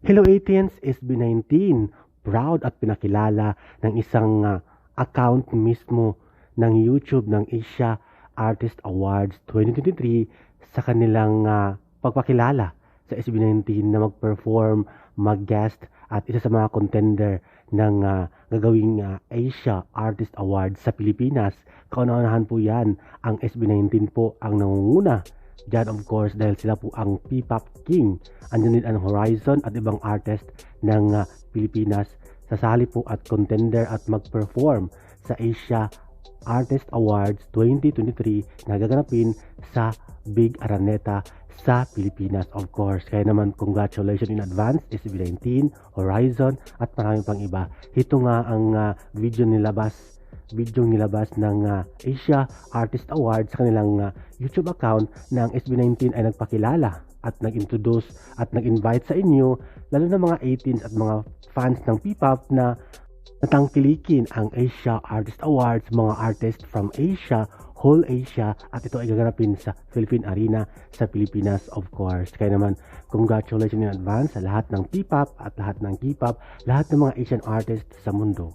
Hello Athens SB19, proud at pinakilala ng isang ah, account mismo ng YouTube ng Asia Artist Awards 2023 sa kanilang ah, pagpakilala sa SB19 na mag-perform, mag-guest at isa sa mga contender ng ah, gagawing ah, Asia Artist Awards sa Pilipinas. Kauna-unahan po yan, ang SB19 po ang nangunguna Diyan of course dahil sila po ang P-Pop King. Andyan din ang Horizon at ibang artist ng ah, Pilipinas. Sasali po at contender at mag-perform sa Asia Artist Awards 2023 na gaganapin sa Big Araneta sa Pilipinas of course. Kaya naman congratulations in advance SB19, Horizon at maraming pang iba. Ito nga ang ah, video nilabas video nilabas ng ah, Asia Artist Awards sa kanilang ah, YouTube account ng SB19 ay nagpakilala at nag-introduce at nag-invite sa inyo lalo na mga 18s at mga fans ng P-pop na natangkilikin ang Asia Artist Awards mga artist from Asia whole Asia at ito ay gaganapin sa Philippine Arena sa Pilipinas of course. Kaya naman congratulations in advance sa lahat ng P-pop at lahat ng K-pop, lahat ng mga Asian artists sa mundo.